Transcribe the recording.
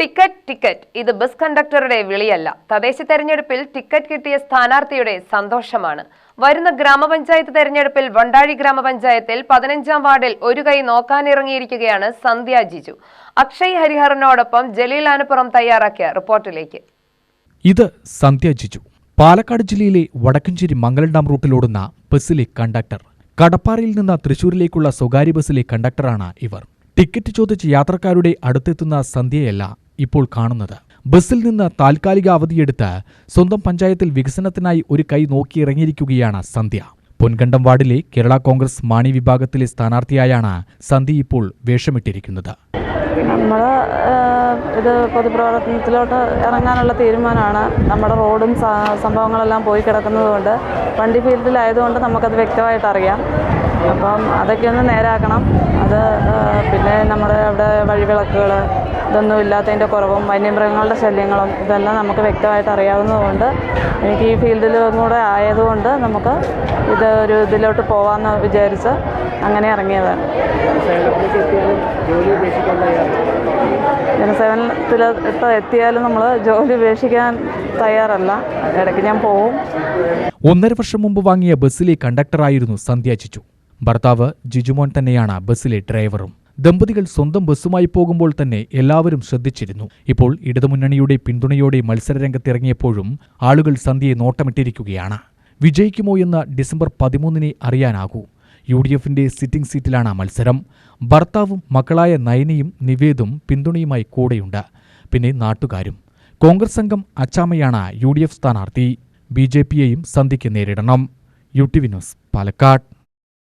Ticket ticket. ഇത് bus കണ്ടക്ടറുടെ വിളിയല്ല. തദ്ദേശ തെരഞ്ഞെടുപ്പിൽ ടിക്കറ്റ് കിട്ടിയ സ്ഥാനാർത്ഥിയുടെ സന്തോഷമാണ്. വരുന്ന ഗ്രാമപഞ്ചായത്ത് തെരഞ്ഞെടുപ്പിൽ വണ്ടാഴി ഗ്രാമപഞ്ചായത്തിൽ പതിനഞ്ചാം വാർഡിൽ ഒരു കൈ നോക്കാനിറങ്ങിയിരിക്കുകയാണ് സന്ധ്യ ജിജു. അക്ഷയ് ഹരിഹറിനോടൊപ്പം ജലീൽ ആനപ്പുറം തയ്യാറാക്കിയ റിപ്പോർട്ടിലേക്ക്. ഇത് സന്ധ്യ ജിജു. പാലക്കാട് ജില്ലയിലെ വടക്കഞ്ചേരി മംഗലഡാം റൂട്ടിലോടുന്ന ബസ്സിലെ കണ്ടക്ടർ. കടപ്പാറയിൽ നിന്ന് തൃശൂരിലേക്കുള്ള സ്വകാര്യ ബസ്സിലെ കണ്ടക്ടറാണ് ഇവർ. ടിക്കറ്റ് ചോദിച്ച് യാത്രക്കാരുടെ അടുത്തെത്തുന്ന സന്ധ്യയല്ല ഇപ്പോൾ കാണുന്നത്. ബസ്സിൽ നിന്ന് താൽക്കാലിക അവധിയെടുത്ത് സ്വന്തം പഞ്ചായത്തിൽ വികസനത്തിനായി ഒരു കൈ നോക്കിയിറങ്ങിയിരിക്കുകയാണ് സന്ധ്യ. പൊൻകണ്ടം വാർഡിലെ കേരള കോൺഗ്രസ് മാണി വിഭാഗത്തിലെ സ്ഥാനാർത്ഥിയായാണ് സന്ധ്യ ഇപ്പോൾ വേഷമിട്ടിരിക്കുന്നത്. നമ്മൾ ഇത് പൊതുപ്രവർത്തനത്തിലോട്ട് ഇറങ്ങാനുള്ള തീരുമാനമാണ്. നമ്മുടെ റോഡും സംഭവങ്ങളെല്ലാം പോയി കിടക്കുന്നതുകൊണ്ട് വണ്ടി ഫീൽഡിലായതുകൊണ്ട് നമുക്കത് വ്യക്തമായിട്ട് അറിയാം. അപ്പം അതൊക്കെ ഒന്ന് നേരാക്കണം. അത് പിന്നെ നമ്മുടെ അവിടെ വഴിവിളക്കുകൾ ഇതൊന്നും ഇല്ലാത്തതിന്റെ കുറവും വന്യമൃഗങ്ങളുടെ ശല്യങ്ങളും ഇതെല്ലാം നമുക്ക് വ്യക്തമായിട്ട് അറിയാവുന്നതുകൊണ്ട് എനിക്ക് ഈ ഫീൽഡിലും കൂടെ ആയതുകൊണ്ട് നമുക്ക് ഇത് ഒരു ഇതിലോട്ട് പോകാമെന്ന് വിചാരിച്ച് അങ്ങനെ ഇറങ്ങിയതാണ്. ജനസേവനത്തിൽ ഇപ്പോൾ എത്തിയാലും നമ്മൾ ജോലി ഉപേക്ഷിക്കാൻ തയ്യാറല്ല. ഇടയ്ക്ക് ഞാൻ പോവും. ഒന്നര വർഷം മുമ്പ് വാങ്ങിയ ബസ്സിലെ കണ്ടക്ടറായിരുന്നു സന്ധ്യ ജിജു ഭർത്താവ് ജിജുമോൻ തന്നെയാണ് ബസ്സിലെ ഡ്രൈവറും. ദമ്പതികൾ സ്വന്തം ബസ്സുമായി പോകുമ്പോൾ തന്നെ എല്ലാവരും ശ്രദ്ധിച്ചിരുന്നു. ഇപ്പോൾ ഇടതുമുന്നണിയുടെ പിന്തുണയോടെ മത്സരരംഗത്തിറങ്ങിയപ്പോഴും ആളുകൾ സന്ധ്യയെ നോട്ടമിട്ടിരിക്കുകയാണ്. വിജയിക്കുമോ എന്ന് ഡിസംബർ പതിമൂന്നിനെ അറിയാനാകൂ. യു ഡി എഫിന്റെ സിറ്റിംഗ് സീറ്റിലാണ് മത്സരം. ഭർത്താവും മക്കളായ നയനയും നിവേദും പിന്തുണയുമായി കൂടെയുണ്ട്. പിന്നെ നാട്ടുകാരും. കോൺഗ്രസ് അംഗം അച്ചാമയാണ് യു ഡി എഫ് സ്ഥാനാർത്ഥി. ബി ജെ പിയെയും സന്ധ്യയ്ക്ക് നേരിടണം. U T V news Palakkad.